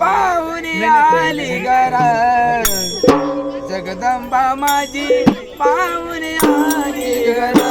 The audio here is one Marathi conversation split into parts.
पाहुणे आली घरा जगदंबा माझी पाहुणे आली घरा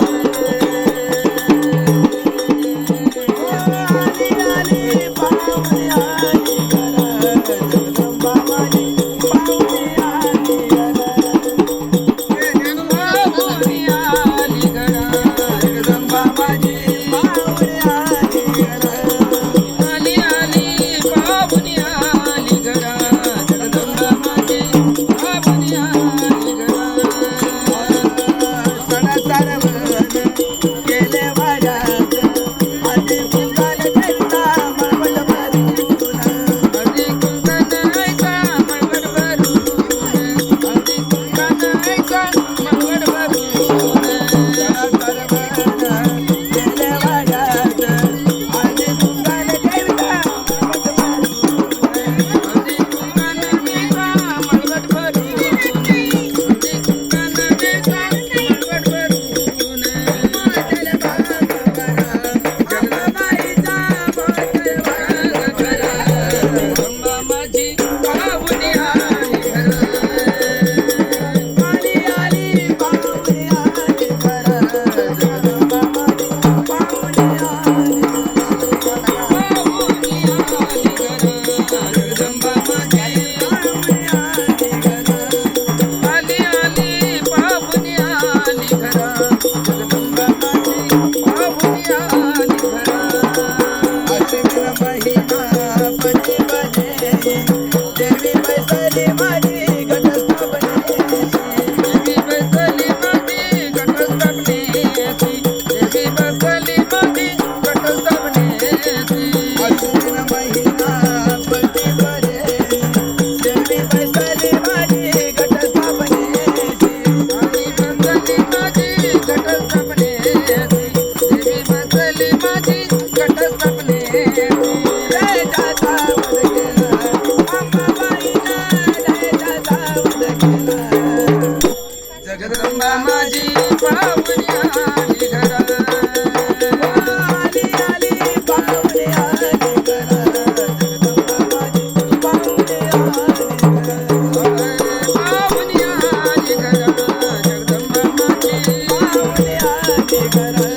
Hare